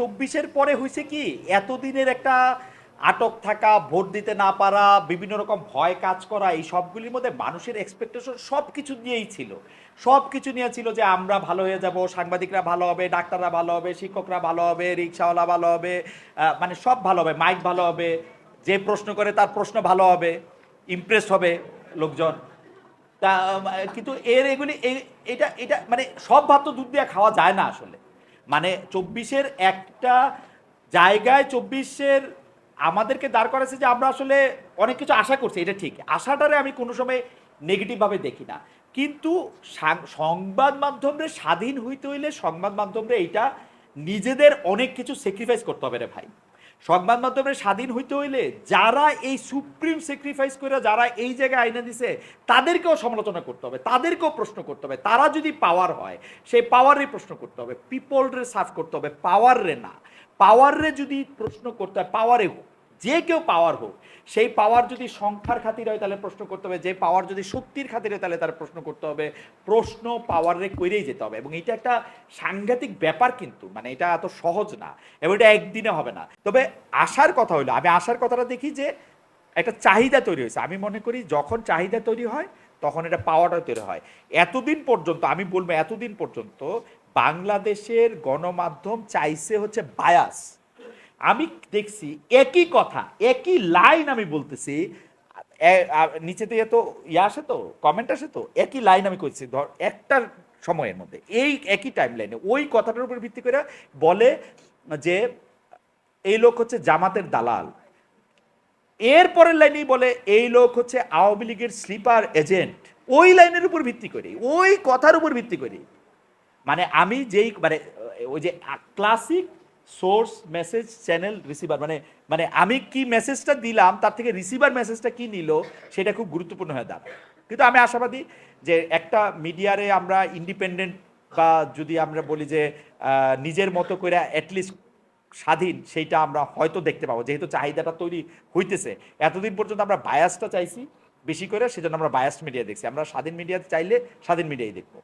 চব্বিশের পরে হয়েছে কি, এতদিনের একটা আটক থাকা, ভোট দিতে না পারা, বিভিন্ন রকম ভয় কাজ করা, এই সবগুলির মধ্যে মানুষের এক্সপেকটেশন সব কিছু নিয়েই ছিল। সব কিছু নিয়ে ছিল যে আমরা ভালো হয়ে যাব, সাংবাদিকরা ভালো হবে, ডাক্তাররা ভালো হবে, শিক্ষকরা ভালো হবে, রিক্সাওয়ালা ভালো হবে মানে সব ভালো হবে মাইক ভালো হবে, যে প্রশ্ন করে তার প্রশ্ন ভালো হবে ইমপ্রেস হবে লোকজন। তা কিন্তু এর এগুলি এটা এটা মানে সব ভাত তো দুধ দিয়ে খাওয়া যায় না আসলে। মানে চব্বিশের একটা জায়গায় চব্বিশের আমাদেরকে দাঁড় করাচ্ছে যে আমরা আসলে অনেক কিছু আশা করছি, এটা ঠিক। আশাটারে আমি কোনো সময় নেগেটিভভাবে দেখি না। কিন্তু সংবাদ মাধ্যমে স্বাধীন হইতে হইলে সংবাদ মাধ্যমে এইটা নিজেদের অনেক কিছু স্যাক্রিফাইস করতে হবে রে ভাই। সংবাদ মাধ্যমে স্বাধীন হইতে হইলে যারা এই সুপ্রিম স্যাক্রিফাইস করে যারা এই জায়গায় আইনা দিছে, তাদেরকেও সমালোচনা করতে হবে, তাদেরকেও প্রশ্ন করতে হবে। তারা যদি পাওয়ার হয়, সেই পাওয়ারে প্রশ্ন করতে হবে পিপল রে সার্ভ করতে হবে পাওয়ার রে না। পাওয়ার রে যদি প্রশ্ন করতে হয় পাওয়ারে হোক, যে কেউ পাওয়ার হোক সেই পাওয়ার যদি সংখ্যার খাতির হয় তাহলে প্রশ্ন করতে হবে, যে পাওয়ার যদি শক্তির খাতিরে তাহলে তার প্রশ্ন করতে হবে, প্রশ্ন পাওয়ারে করেই যেতে হবে। এবং এটা একটা সাংঘাতিক ব্যাপার কিন্তু মানে এটা এত সহজ না এবং এটা একদিনে হবে না। তবে আসার কথা হলো আমি আসার কথাটা দেখি যে একটা চাহিদা তৈরি হয়েছে। আমি মনে করি যখন চাহিদা তৈরি হয়, তখন এটা পাওয়াটা তৈরি হয়। এতদিন পর্যন্ত, আমি বলব এতদিন পর্যন্ত, বাংলাদেশের গণমাধ্যম চাইছে হচ্ছে বায়াস আমি দেখছি একই কথা, একই লাইন আমি বলতেছি। নিচে দিয়ে তো ইয়ে আসে তো কমেন্ট আসে তো, একই লাইন আমি করছি ধর একটা সময়ের মধ্যে, এই একই টাইম লাইনে ওই কথাটার উপর ভিত্তি করে বলে যে এই লোক হচ্ছে জামাতের দালাল। এর পরের লাইনেই বলে এই লোক হচ্ছে আওয়ামী লীগের স্লিপার এজেন্ট ওই লাইনের উপর ভিত্তি করে, ওই কথার উপর ভিত্তি করে। মানে আমি যেই মানে ওই যে classic source message channel receiver মানে মানে আমি কি মেসেজটা দিলাম, তার থেকে রিসিভার মেসেজটা কি নিল, সেটা খুব গুরুত্বপূর্ণ হয়ে দাঁড়ায়। কিন্তু আমি আশাবাদী যে একটা মিডিয়ারে আমরা ইন্ডিপেন্ডেন্ট বা যদি আমরা বলি যে নিজের মতো করে অ্যাটলিস্ট স্বাধীন, সেইটা আমরা হয়তো দেখতে পাবো। যেহেতু চাহিদাটা তৈরি হইতেছে। এতদিন পর্যন্ত আমরা বায়াসটা চাইছি, বেশি করে, সেজন্য আমরা বায়াস মিডিয়া দেখছি। আমরা স্বাধীন মিডিয়া চাইলে স্বাধীন মিডিয়াই দেখব।